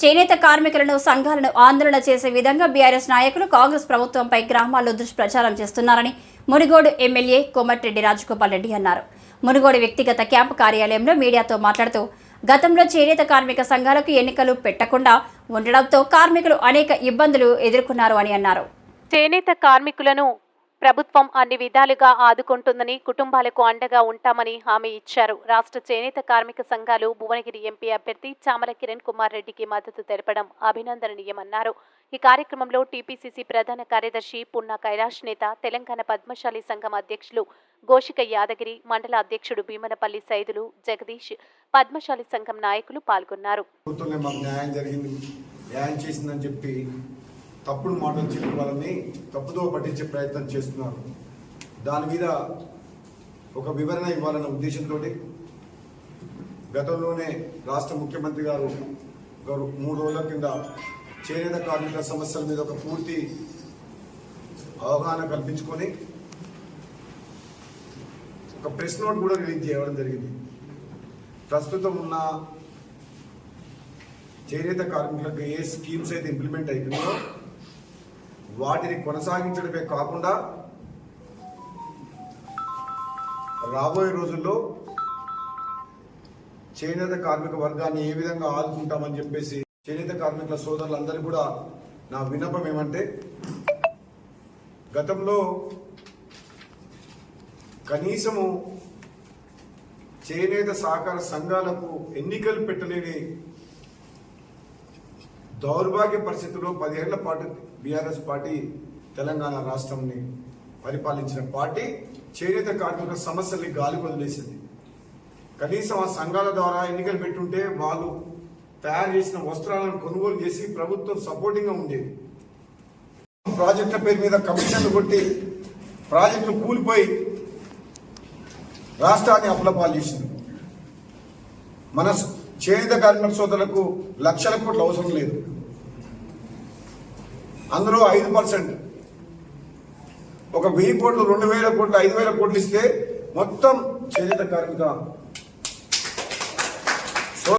చేనేత కార్మికులను సంఘాలను ఆందోళన చేసే విధంగా బీఆర్ఎస్ నాయకులు కాంగ్రెస్ ప్రభుత్వంపై గ్రామాల్లో దుష్ప్రచారం చేస్తున్నారని మునుగోడు ఎమ్మెల్యే కోమటిరెడ్డి రాజగోపాల్ రెడ్డి అన్నారు. మునుగోడు వ్యక్తిగత క్యాంపు కార్యాలయంలో మీడియాతో మాట్లాడుతూ గతంలో చేనేత కార్మిక సంఘాలకు ఎన్నికలు పెట్టకుండా ఉండడంతో కార్మికులు అనేక ఇబ్బందులు ఎదుర్కొన్నారు అని అన్నారు. చేనేత కార్మికులను ప్రభుత్వం అన్ని విధాలుగా ఆదుకుంటుందని కుటుంబాలకు అండగా ఉంటామని హామీ ఇచ్చారు. రాష్ట్ర చేనేత కార్మిక సంఘాలు భువనగిరి ఎంపీ అభ్యర్థి చామల కిరణ్ కుమార్ రెడ్డికి మద్దతు తెలపడం అభినందనీయమన్నారు. ఈ కార్యక్రమంలో టీపీసీసీ ప్రధాన కార్యదర్శి పున్నా కైలాష్ నేత తెలంగాణ పద్మశాలి సంఘం అధ్యక్షులు గోషిక యాదగిరి మండల అధ్యక్షుడు భీమనపల్లి సైదులు జగదీష్ పద్మశాలి సంఘం నాయకులు పాల్గొన్నారు. న్యాయం చేసిందని చెప్పి తప్పుడు మాటలు చెప్పి వాళ్ళని తప్పుదో పట్టించే ప్రయత్నం చేస్తున్నారు. దాని మీద ఒక వివరణ ఇవ్వాలన్న ఉద్దేశంతో గతంలోనే రాష్ట్ర ముఖ్యమంత్రి గారు మూడు రోజుల కింద చేనేత కార్మికుల సమస్యల మీద ఒక పూర్తి అవగాహన కల్పించుకొని ఒక ప్రెస్ నోట్ కూడా రిలీజ్ చేయడం జరిగింది. ప్రస్తుతం ఉన్న చేనేత కార్మికులకు ఏ స్కీమ్స్ అయితే ఇంప్లిమెంట్ అవుతుందో వాటిని కొనసాగించడమే కాకుండా రాబోయే రోజుల్లో చేనేత కార్మిక వర్గాన్ని ఏ విధంగా ఆదుకుంటామని చెప్పేసి చేనేత కార్మికుల సోదరులందరూ కూడా నా విన్నపం ఏమంటే గతంలో కనీసము చేనేత సహకార సంఘాలకు ఎన్నికలు పెట్టలేని దౌర్భాగ్య పరిస్థితుల్లో పదిహేళ్ళ పాటు బీఆర్ఎస్ పార్టీ తెలంగాణ రాష్ట్రంని పరిపాలించిన పార్టీ చేనేత కార్మికుల సమస్యల్ని గాలి వదిలేసింది. కనీసం ఆ సంఘాల ద్వారా ఎన్నికలు పెట్టుంటే వాళ్ళు తయారు చేసిన వస్త్రాలను కొనుగోలు చేసి ప్రభుత్వం సపోర్టింగ్గా ఉండేది. ప్రాజెక్టుల పేరు మీద కమిషన్లు కొట్టి ప్రాజెక్టులు కూలిపోయి రాష్ట్రాన్ని అప్లపాలు చేసింది. మన చేనేత కార్మిక సోదరులకు లక్షల కోట్లు అవసరం లేదు. అందులో ఐదు పర్సెంట్. ఒక వెయ్యి కోట్లు రెండు వేల కోట్లు ఐదు వేల కోట్లు ఇస్తే మొత్తం చేనేత కార్మిక